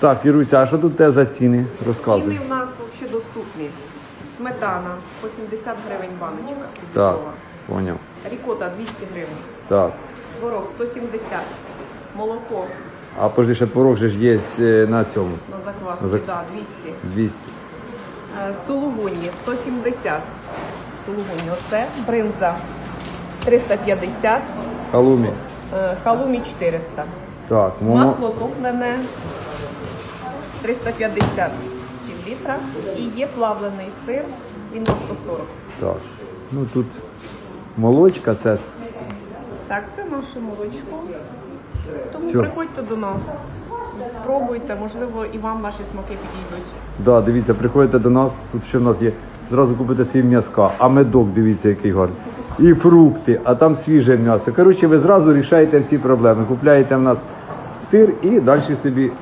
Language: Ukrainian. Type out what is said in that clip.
Так, Іруся, а що тут те за ціни? Розказуй. Ціни в нас взагалі доступні. Сметана по 70 гривень баночка. Так, поняв. Рікота 200 гривень. Так. Творог 170. Молоко А подожди, ще творог же ж є е, на цьому. на закваску, На зак- да, 200. 200. Е, Сулугуні 170. Сулугуні. Оце бринза 350. Халумі. е, Халумі 400. Так, моно. Масло топлене 350 півлітра. І є плавлений сир, він на 140. Так. Ну тут молочка, це Так, це наше молочко. Тому Всьо. приходьте до нас, пробуйте, можливо, і вам наші смаки підійдуть. Да, дивіться, приходите до нас, тут що в нас є. Зразу купите свій м'язка, а медок, дивіться, який гарний. І фрукти, а там свіже м'ясо. Коротше, ви зразу рішаєте всі проблеми. Купляєте в нас сир і далі собі